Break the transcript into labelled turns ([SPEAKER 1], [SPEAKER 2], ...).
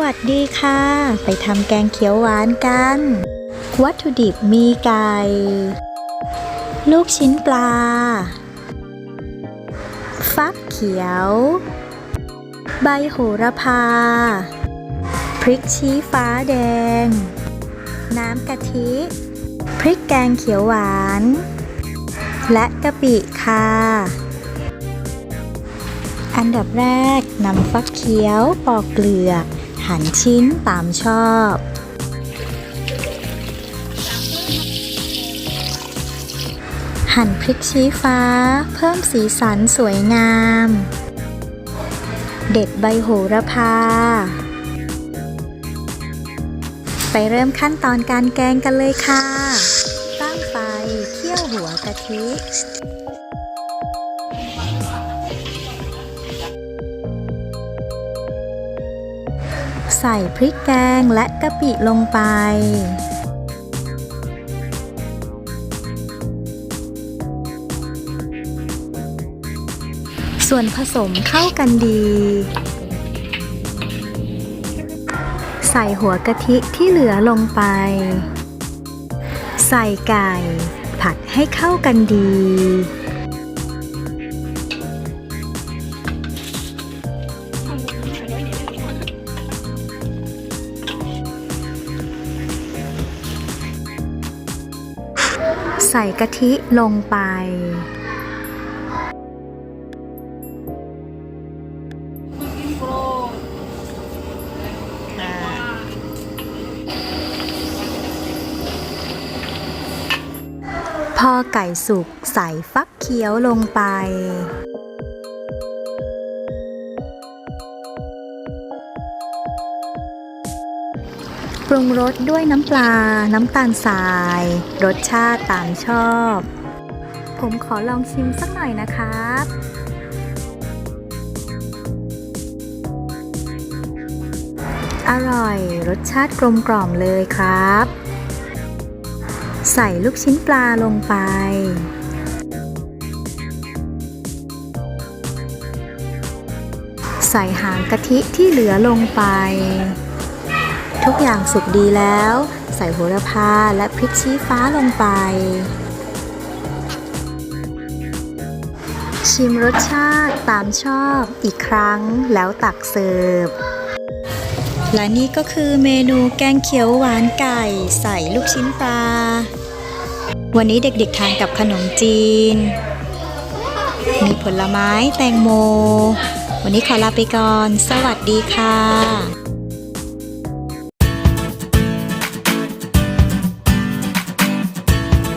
[SPEAKER 1] วัสดีค่ะ ไปทำแกงเขียวหวานกัน วัตถุดิบมีไก่ ลูกชิ้นปลา ฟักเขียว ใบโหระพา พริกชี้ฟ้าแดง น้ำกะทิ พริกแกงเขียวหวาน และกะปิค่ะอันดับแรกนำฟักเขียวปอกเปลือก หั่นชิ้นตามชอบ หั่นพริกชี้ฟ้า เพิ่มสีสันสวยงาม เด็ดใบโหระพา ไปเริ่มขั้นตอนการแกงกันเลยค่ะ ตั้งไฟเคี่ยวหัวกะทิ ใส่พริกแกงและกะปิลงไป ส่วนผสมเข้ากันดี ใส่หัวกะทิที่เหลือลงไป ใส่ไก่ ผัดให้เข้ากันดี ใส่กะทิลงไป พอไก่สุกใส่ฟักเขียวลงไป ปรุงรสด้วยน้ำปลา น้ำตาลทราย รสชาติตามชอบ ผมขอลองชิมสักหน่อยนะครับอร่อย รสชาติกลมกล่อมเลยครับ ใส่ลูกชิ้นปลาลงไป ใส่หางกะทิที่เหลือลงไป ทุกอย่างสุกดีแล้ว ใส่โหระพาและพริกชี้ฟ้าลงไป ชิมรสชาติตามชอบอีกครั้งแล้วตักเสิร์ฟและนี่ก็คือเมนูแกงเขียวหวานไก่ใส่ลูกชิ้นปลา วันนี้เด็กๆทานกับขนมจีน มีผลไม้แตงโม วันนี้ขอลาไปก่อน สวัสดีค่ะ